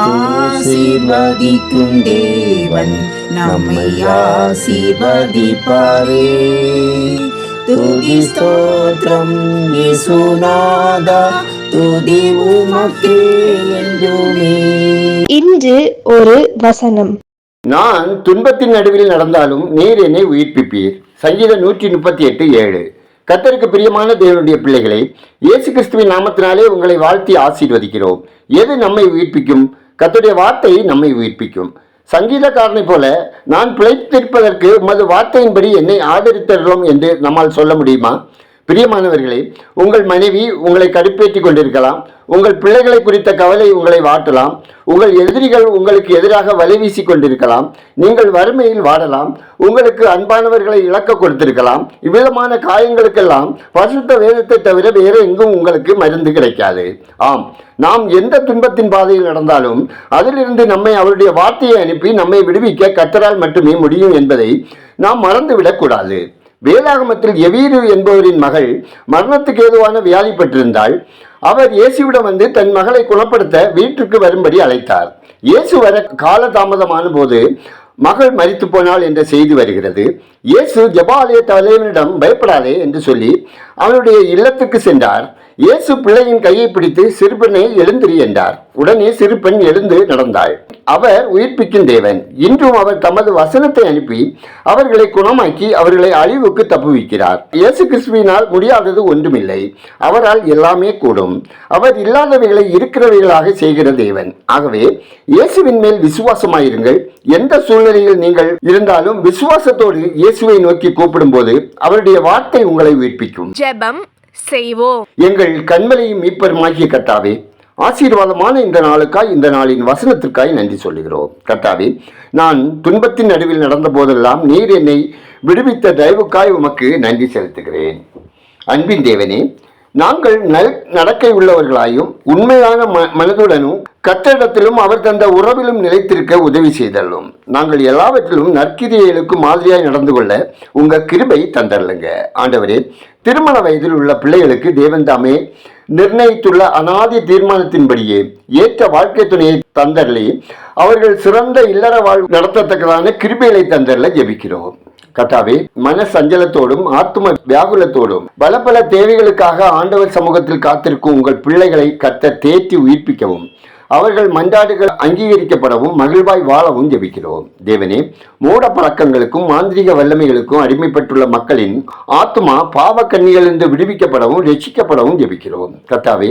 ஆசீர்வதிக்கும் தேவன் நம்மை ஆசீர்வதிப்பாரே. துதி ஸ்தோத்திரம் இயேசுநாதா துதி உமக்கே என்றுமே. இன்று ஒரு வசனம். நான் துன்பத்தின் நடுவில் நடந்தாலும் நீர் என்னை உயிர்ப்பிப்பீர். சங்கீதம் நூற்றி முப்பத்தி எட்டு ஏழு. கத்தருக்கு பிரியமான தேவனுடைய பிள்ளைகளை இயேசு கிறிஸ்துவின் நாமத்தினாலே உங்களை வாழ்த்தி ஆசீர்வதிக்கிறோம். எது நம்மை உயிர்ப்பிக்கும்? கத்துடைய வார்த்தை நம்மை உயிர்ப்பிக்கும். சங்கீதக்காரனை போல நான் பிழைத்திருப்பதற்கு உமது வார்த்தையின்படி என்னை ஆதரித்தருளும் என்று நம்மால் சொல்ல முடியுமா? பிரியமானவர்களே உங்கள் மனைவி உங்களை கடுப்பேற்றி கொண்டிருக்கலாம். உங்கள் பிள்ளைகளை குறித்த கவலை உங்களை வாட்டலாம். உங்கள் எதிரிகள் உங்களுக்கு எதிராக வலை வீசி கொண்டிருக்கலாம். நீங்கள் வறுமையில் வாடலாம். உங்களுக்கு அன்பானவர்களை இழக்க கொடுத்திருக்கலாம். இவ்விதமான காயங்களுக்கெல்லாம் பசுத்த வேதத்தை தவிர வேறு எங்கும் உங்களுக்கு மருந்து கிடைக்காது. ஆம் நாம் எந்த துன்பத்தின் பாதையில் நடந்தாலும் அதிலிருந்து நம்மை அவருடைய வார்த்தையை அனுப்பி நம்மை விடுவிக்க கத்தரால் மட்டுமே முடியும் என்பதை நாம் மறந்துவிடக்கூடாது வேதாகமத்தில் எவீரு என்பவரின் மகள் மரணத்துக்கு ஏதுவான வியாதிப்பட்டிருந்தாள் அவர் இயேசுவிடம் வந்து தன் மகளை குணப்படுத்த வீட்டுக்கு வரும்படி அழைத்தார். இயேசு வர காலதாமதமான போது மகள் மறித்து போனாள் என்ற செய்தி வருகிறது. இயேசு ஜபாலய தலைவனிடம் பயப்படாதே என்று சொல்லி அவனுடைய இல்லத்துக்கு சென்றார். இயேசு பிள்ளையின் கையை பிடித்து சிறுபெண்ணை எழுந்திரி என்றார். உடனே சிறுபெண் எழுந்து நடந்தாள். அவர் உயிர்ப்பிக்கும் தேவன். இன்றும் அவர் தமது வசனத்தை அனுப்பி அவர்களை குணமாக்கி அவர்களை அழிவுக்கு தப்புவிக்கிறார். இயேசு கிறிஸ்துவினால் முடியாதது ஒன்றுமில்லை. அவரால் எல்லாமே கூடும். அவர் இல்லாதவைகளை இருக்கிறவைகளாக செய்கிற தேவன். ஆகவே இயேசுவின் மேல் விசுவாசமாயிருங்கள். எந்த சூழ்நிலையில் நீங்கள் இருந்தாலும் விசுவாசத்தோடு இயேசுவை நோக்கி கூப்பிடும்போது அவருடைய வார்த்தை உங்களை உயிர்ப்பிக்கும். ஜெபம் செய்வோம். எங்கள் கண்மலையும் மீட்பருமாகிய கர்த்தாவே ஆசீர்வாதமான இந்த நாளுக்காய் இந்த நாளின் வசனத்திற்காய் நன்றி சொல்லுகிறோம். கர்த்தாவே நான் துன்பத்தின் நடுவில் நடந்த போதெல்லாம் நீர் என்னை விடுவித்த தயவுக்காய் உமக்கு நன்றி செலுத்துகிறேன். அன்பின் தேவனே நாங்கள் நல் நடக்கை உள்ளவர்களாயும் உண்மையான ம மனதுடனும் கட்டிடத்திலும் அவர் தந்த உறவிலும் நிலைத்திருக்க உதவி செய்தள்ளும் நாங்கள் எல்லாவற்றிலும் நற்கிரியைகளுக்கு மாதிரியாய் நடந்து கொள்ள உங்க கிருபை தந்தரலுங்க ஆண்டவரே திருமண வயதில் உள்ள பிள்ளைகளுக்கு தேவன் தாமே நிர்ணயித்துள்ள அனாதி தீர்மானத்தின்படியே ஏற்ற வாழ்க்கை துணையை தந்தர்லே அவர்கள் சிறந்த இல்லற வாழ்வு நடத்தத்தக்கதான கிருபைகளை தந்தரல ஜெபிக்கிறோம். கத்தாவே மன சஞ்சலத்தோடும் ஆத்ம வியாகுலத்தோடும் பல பல தேவைகளுக்காக ஆண்டவர் சமூகத்தில் காத்திருக்கும் உங்கள் பிள்ளைகளை கத்த தேற்றி உயிர்ப்பிக்கவும். அவர்கள் மன்றாடுகள் அங்கீகரிக்கப்படவும் மகிழ்வாய் வாழவும் ஜெபிக்கிறோம். தேவனே மூட பழக்கங்களுக்கும் மாந்திரிக வல்லமைகளுக்கும் அடிமைப்பட்டுள்ள மக்களின் ஆத்மா பாவ கண்ணிகளிலிருந்து விடுவிக்கப்படவும் ரட்சிக்கப்படவும் ஜெபிக்கிறோம். கத்தாவே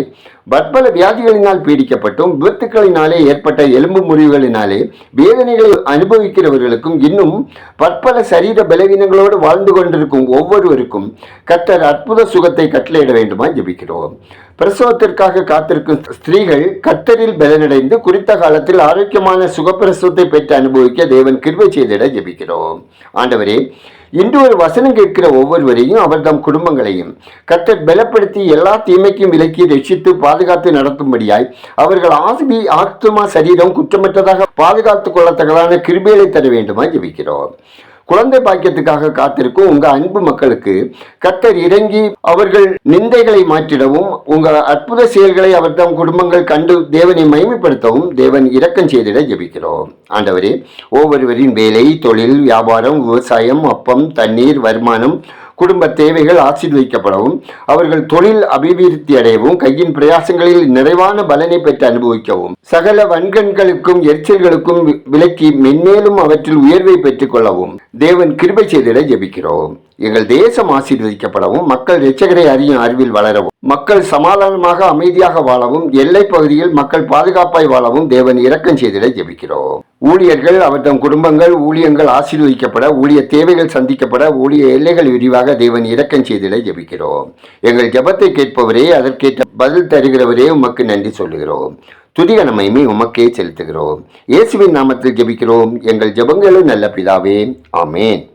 பற்பல வியாதிகளினால் பீடிக்கப்பட்டும் விபத்துக்களினாலே ஏற்பட்ட எலும்பு முறிவுகளினாலே வேதனைகளை அனுபவிக்கிறவர்களுக்கும் இன்னும் பற்பல சரீர பலவீனங்களோடு வாழ்ந்து கொண்டிருக்கும் ஒவ்வொருவருக்கும் கத்தர் அற்புத சுகத்தை கட்டளையிட வேண்டுமா ஜெபிக்கிறோம். பிரசவத்திற்காக காத்திருக்கும் ஸ்திரீகள் கத்தரில் பலனடைந்து குறித்த காலத்தில் ஆரோக்கியமான சுகப்பிரசவத்தை பெற்று அனுபவிக்க தேவன் கிருபை செய்திட ஜெபிக்கிறோம். ஆண்டவரே இன்று ஒரு வசனம் கேட்கிற ஒவ்வொருவரையும் அவர் தம் குடும்பங்களையும் கத்தர் பலப்படுத்தி எல்லா தீமைக்கும் விலக்கி ரட்சித்து பாதுகாத்து நடத்தும்படியாய் அவர்கள் ஆசிபி ஆத்மா சரீரம் குற்றமற்றதாக பாதுகாத்துக் கொள்ளத்தக்கதான கிருபைகளை தர வேண்டுமா ஜெபிக்கிறோம். குழந்தை பாக்கியத்துக்காக காத்திருக்கும் உங்க அன்பு மக்களுக்கு கத்தர் இறங்கி அவர்கள் நிந்தைகளை மாற்றிடவும் உங்க அற்புத செயல்களை அவர் தம் குடும்பங்கள் கண்டு தேவனை மகிமைப்படுத்தவும் தேவன் இரக்கம் செய்திட ஜெபிக்கிறோம். ஆண்டவரே ஒவ்வொருவரின் வேலை தொழில் வியாபாரம் விவசாயம் அப்பம் தண்ணீர் வருமானம் குடும்ப தேவைகள் ஆசீர்வதிக்கப்படவும் அவர்கள் தொழில் அபிவிருத்தி அடையவும் கையின் பிரயாசங்களில் நிறைவான பலனை பெற்று அனுபவிக்கவும் சகல வன்கண்களுக்கும் எரிச்சல்களுக்கும் வி- விலக்கி மென்மேலும் அவற்றில் உயர்வை பெற்றுக் கொள்ளவும் தேவன் கிருபை செய்திட ஜெபிக்கிறோம். எங்கள் தேசம் ஆசீர்வதிக்கப்படவும் மக்கள் இரட்சகரை அறியும் அறிவில் வளரவும் மக்கள் சமாதானமாக அமைதியாக வாழவும் எல்லைப் பகுதியில் மக்கள் பாதுகாப்பாய் வாழவும் தேவன் இரக்கம் செய்திட ஜெபிக்கிறோம். ஊழியர்கள் அவர்தம் குடும்பங்கள் ஊழியங்கள் ஆசீர்வதிக்கப்பட ஊழிய தேவைகள் சந்திக்கப்பட ஊழிய எல்லைகள் விரிவாக தேவன் இரக்கம் செய்திட ஜெபிக்கிறோம். எங்கள் ஜபத்தை கேட்பவரே அதற்கேற்ற பதில் தருகிறவரே உமக்கு நன்றி சொல்லுகிறோம். துதிக நம்மையுமே உமக்கே செலுத்துகிறோம். இயேசுவின் நாமத்தில் ஜெபிக்கிறோம். எங்கள் ஜெபங்களும் நல்ல பிதாவே. ஆமேன்.